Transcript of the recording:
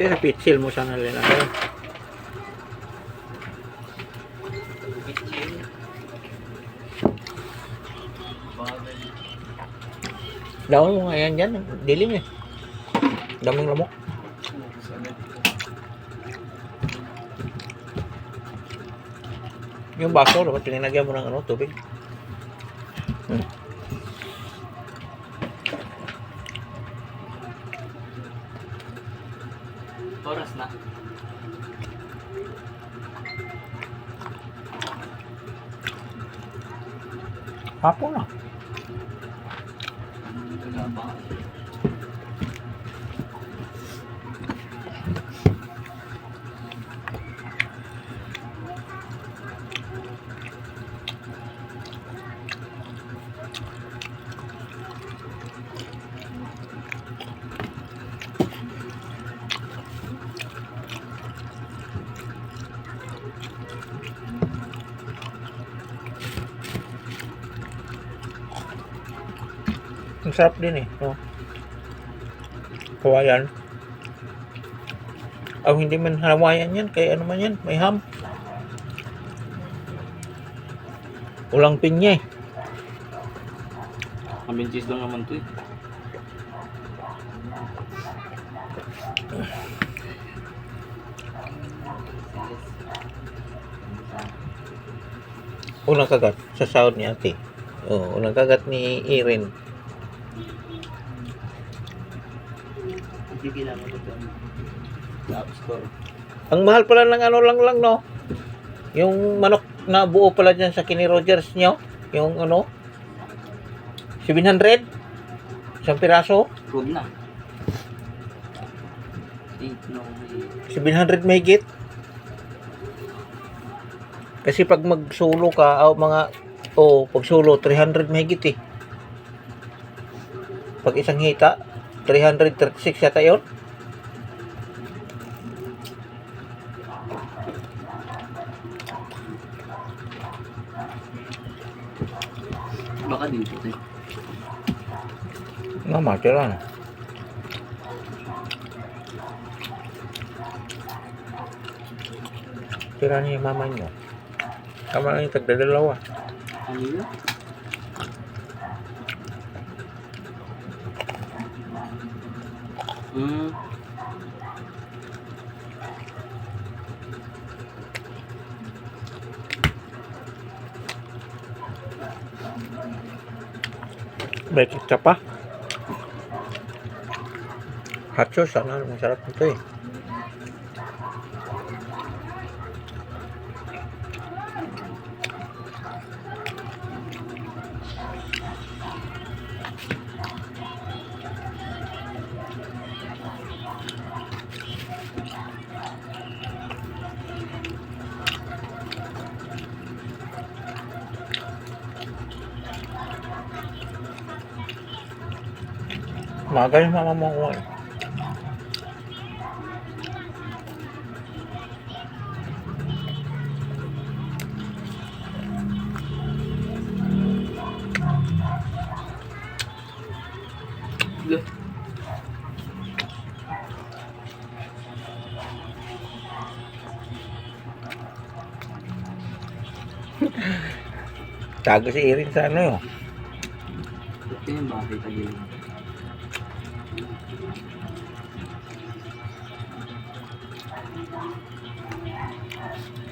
Hindi, sa pitsil mo sana. Bitchin. Bagay. Daon mo nga yan dyan. Dilim eh. Daming lamok. Yung baso, dapat tinagyan mo ng ano, tubig. Oras na. Hapon na. Ang sarap din eh. No? Kawayan. Ang hindi man Hawaiian yan, kaya ano man yan, may ham. Ulang pinya eh. Amin cheese lang naman to eh. Unang kagat sa sahod ni ate. Oo, unang kagat ni Irin. Ko App Store. Ang mahal pala ng ano lang lang no. Yung manok na buo pala dyan sa Kenny Rogers nyo. Yung ano. 700. Isang piraso. Huwag na. Eight, no, may- 700 mahigit. Kasi pag magsulo ka, o mga, o pag sulo, 300 mahigit eh. Pag isang hita, 336 yata yun. Baka dito eh. No, matira na. Tira niya yung mama niyo. Tama lang yung tagdadalawa. Ano yun? Hmm. May kita pa. Hot sauce, sana masarap nito eh. Maga yung mama mo ko eh. Tago si Irin sa ano yun. Ito yung bakit tagilin. Thank you.